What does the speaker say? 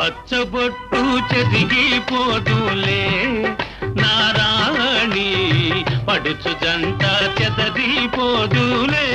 పచ్చబొట్టు చెదిగిపోతులే నారాణి పడుచు జంట చెదరిపోదులే.